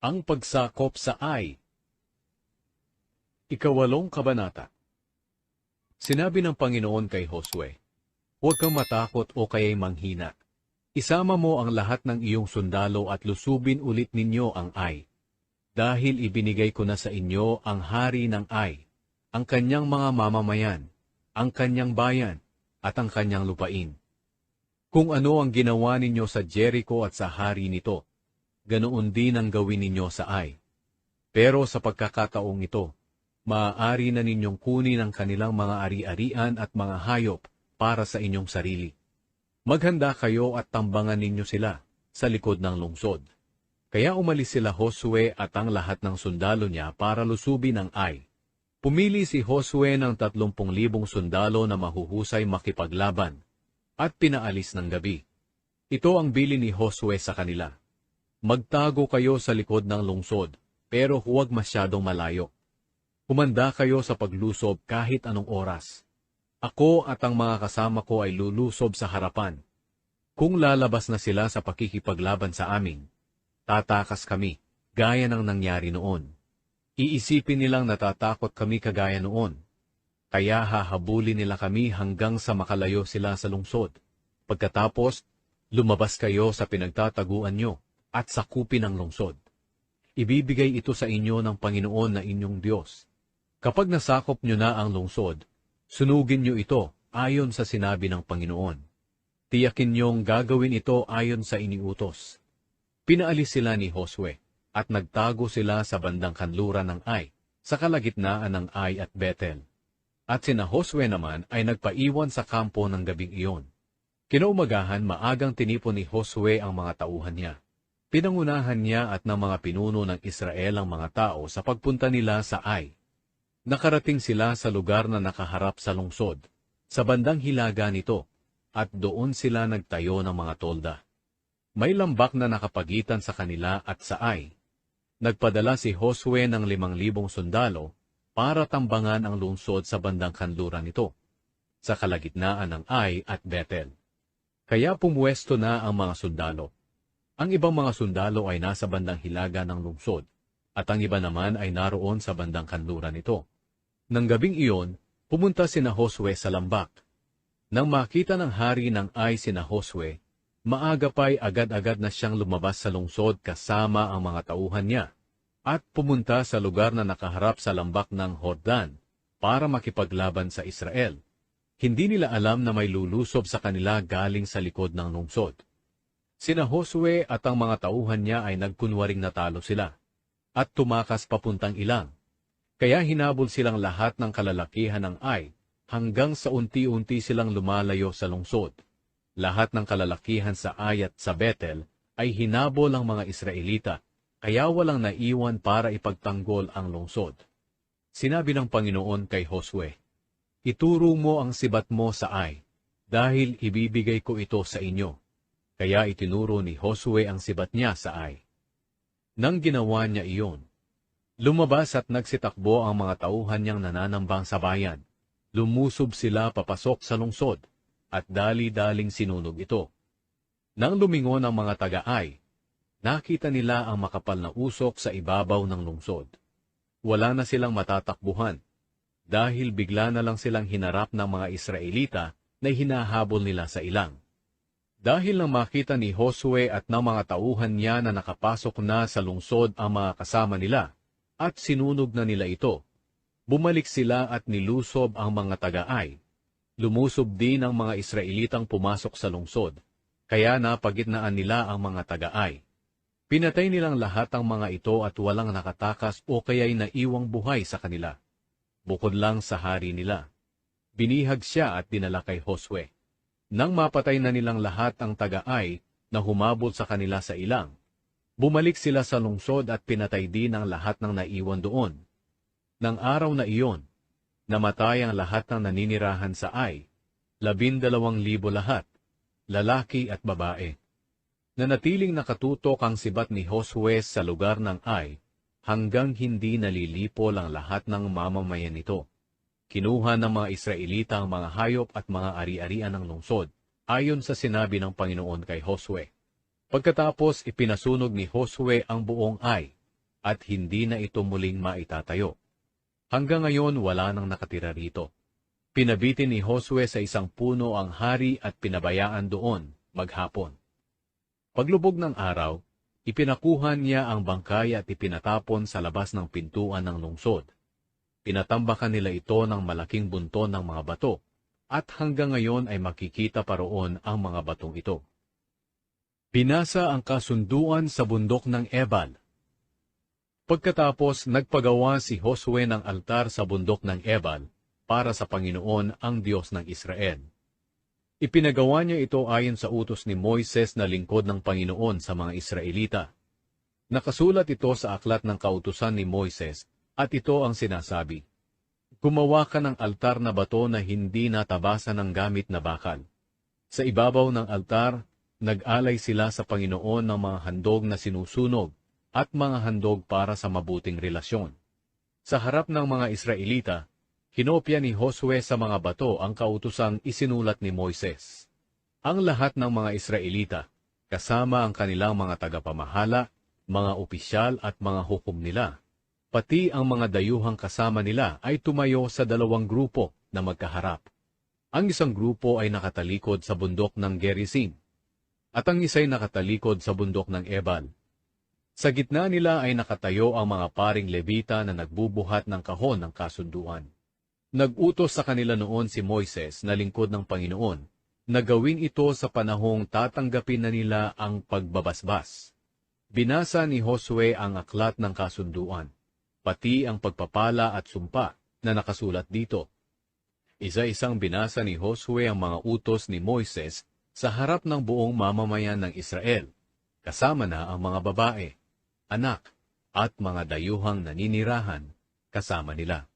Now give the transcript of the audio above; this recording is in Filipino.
Ang pagsakop sa Ai Ikawalong Kabanata Sinabi ng Panginoon kay Josue, Huwag kang matakot o kaya'y manghina. Isama mo ang lahat ng iyong sundalo at lusubin ulit ninyo ang Ai. Dahil ibinigay ko na sa inyo ang hari ng Ai, ang kanyang mga mamamayan, ang kanyang bayan, at ang kanyang lupain. Kung ano ang ginawa ninyo sa Jericho at sa hari nito, ganoon din ang gawin ninyo sa Ai. Pero sa pagkakataong ito, maaari na ninyong kunin ang kanilang mga ari-arian at mga hayop para sa inyong sarili. Maghanda kayo at tambangan ninyo sila sa likod ng lungsod. Kaya umalis sila Josue at ang lahat ng sundalo niya para lusubin ang Ai. Pumili si Josue ng tatlumpung libong sundalo na mahuhusay makipaglaban at pinaalis ng gabi. Ito ang bili ni Josue sa kanila. Magtago kayo sa likod ng lungsod, pero huwag masyadong malayo. Humanda kayo sa paglusob kahit anong oras. Ako at ang mga kasama ko ay lulusob sa harapan. Kung lalabas na sila sa pakikipaglaban sa amin, tatakas kami, gaya ng nangyari noon. Iisipin nilang natatakot kami kagaya noon. Kaya hahabulin nila kami hanggang sa makalayo sila sa lungsod. Pagkatapos, lumabas kayo sa pinagtataguan nyo at sakupin ang lungsod. Ibibigay ito sa inyo ng Panginoon na inyong Diyos. Kapag nasakop nyo na ang lungsod, sunugin nyo ito ayon sa sinabi ng Panginoon. Tiyakin nyong gagawin ito ayon sa iniutos. Pinaalis sila ni Josue at nagtago sila sa bandang kanluran ng Ai, sa kalagitnaan ng Ai at Bethel. At sina Josue naman ay nagpaiwan sa kampo ng gabing iyon. Kinaumagahan maagang tinipon ni Josue ang mga tauhan niya. Pinangunahan niya at ng mga pinuno ng Israel ang mga tao sa pagpunta nila sa Ai. Nakarating sila sa lugar na nakaharap sa lungsod, sa bandang hilaga nito, at doon sila nagtayo ng mga tolda. May lambak na nakapagitan sa kanila at sa Ai. Nagpadala si Josue ng limang libong sundalo para tambangan ang lungsod sa bandang kanluran nito, sa kalagitnaan ng Ai at Bethel. Kaya pumuwesto na ang mga sundalo. Ang ibang mga sundalo ay nasa bandang hilaga ng lungsod, at ang iba naman ay naroon sa bandang kanluran nito. Nang gabing iyon, pumunta sina Josue sa lambak. Nang makita ng hari ng Ai sina Josue, maaga pa'y agad-agad na siyang lumabas sa lungsod kasama ang mga tauhan niya, at pumunta sa lugar na nakaharap sa lambak ng Hordan para makipaglaban sa Israel. Hindi nila alam na may lulusob sa kanila galing sa likod ng lungsod. Sina Josue at ang mga tauhan niya ay nagkunwaring natalo sila, at tumakas papuntang ilang. Kaya hinabol silang lahat ng kalalakihan ng Ai, hanggang sa unti-unti silang lumalayo sa lungsod. Lahat ng kalalakihan sa Ai at sa Bethel ay hinabol ang mga Israelita, kaya walang naiwan para ipagtanggol ang lungsod. Sinabi ng Panginoon kay Josue, Ituro mo ang sibat mo sa Ai, dahil ibibigay ko ito sa inyo. Kaya itinuro ni Josue ang sibat niya sa Ai. Nang ginawa niya iyon, lumabas at nagsitakbo ang mga tauhan niyang nananambang sa bayan. Lumusob sila papasok sa lungsod, at dali-daling sinunog ito. Nang lumingon ang mga taga-ay, nakita nila ang makapal na usok sa ibabaw ng lungsod. Wala na silang matatakbuhan, dahil bigla na lang silang hinarap ng mga Israelita na hinahabol nila sa ilang. Dahil nang makita ni Josue at ng mga tauhan niya na nakapasok na sa lungsod ang mga kasama nila, at sinunog na nila ito, bumalik sila at nilusob ang mga taga-ay. Lumusob din ang mga Israelitang pumasok sa lungsod, kaya napagitnaan nila ang mga taga-ay. Pinatay nilang lahat ang mga ito at walang nakatakas o kaya'y naiwang buhay sa kanila bukod lang sa hari nila. Binihag siya at dinala kay Josue. Nang mapatay na nilang lahat ang taga-ay na humabol sa kanila sa ilang, bumalik sila sa lungsod at pinatay din ang lahat ng naiwan doon. Nang araw na iyon, namatay ang lahat ng naninirahan sa Ai, labindalawang libo lahat, lalaki at babae. Nanatiling nakatutok ang sibat ni Josue sa lugar ng Ai hanggang hindi nalilipol ang lahat ng mamamayan nito. Kinuha ng mga Israelita ang mga hayop at mga ari-arian ng lungsod, ayon sa sinabi ng Panginoon kay Josue. Pagkatapos ipinasunog ni Josue ang buong ay, at hindi na ito muling maitatayo. Hanggang ngayon wala nang nakatira rito. Pinabitin ni Josue sa isang puno ang hari at pinabayaan doon maghapon. Paglubog ng araw, ipinakuhan niya ang bangkay at ipinatapon sa labas ng pintuan ng lungsod. Pinatambakan nila ito ng malaking bunton ng mga bato, at hanggang ngayon ay makikita pa roon ang mga batong ito. Pinasa ang kasunduan sa bundok ng Ebal. Pagkatapos nagpagawa si Josue ng altar sa bundok ng Ebal para sa Panginoon ang Diyos ng Israel. Ipinagawa niya ito ayon sa utos ni Moises na lingkod ng Panginoon sa mga Israelita. Nakasulat ito sa aklat ng kautusan ni Moises at ito ang sinasabi. Gumawa ka ng altar na bato na hindi natabasan ng gamit na bakal. Sa ibabaw ng altar, nag-alay sila sa Panginoon ng mga handog na sinusunog at mga handog para sa mabuting relasyon. Sa harap ng mga Israelita, Hinopya ni Josue sa mga bato ang kautusang isinulat ni Moises. Ang lahat ng mga Israelita, kasama ang kanilang mga tagapamahala, mga opisyal at mga hukom nila, pati ang mga dayuhang kasama nila ay tumayo sa dalawang grupo na magkaharap. Ang isang grupo ay nakatalikod sa bundok ng Gerizim, at ang isa'y nakatalikod sa bundok ng Ebal. Sa gitna nila ay nakatayo ang mga paring levita na nagbubuhat ng kahon ng kasunduan. Nag-utos sa kanila noon si Moises na lingkod ng Panginoon na gawin ito sa panahong tatanggapin na nila ang pagbabasbas. Binasa ni Josue ang aklat ng kasunduan, pati ang pagpapala at sumpa na nakasulat dito. Isa-isang binasa ni Josue ang mga utos ni Moises sa harap ng buong mamamayan ng Israel, kasama na ang mga babae, anak, at mga dayuhang naninirahan kasama nila.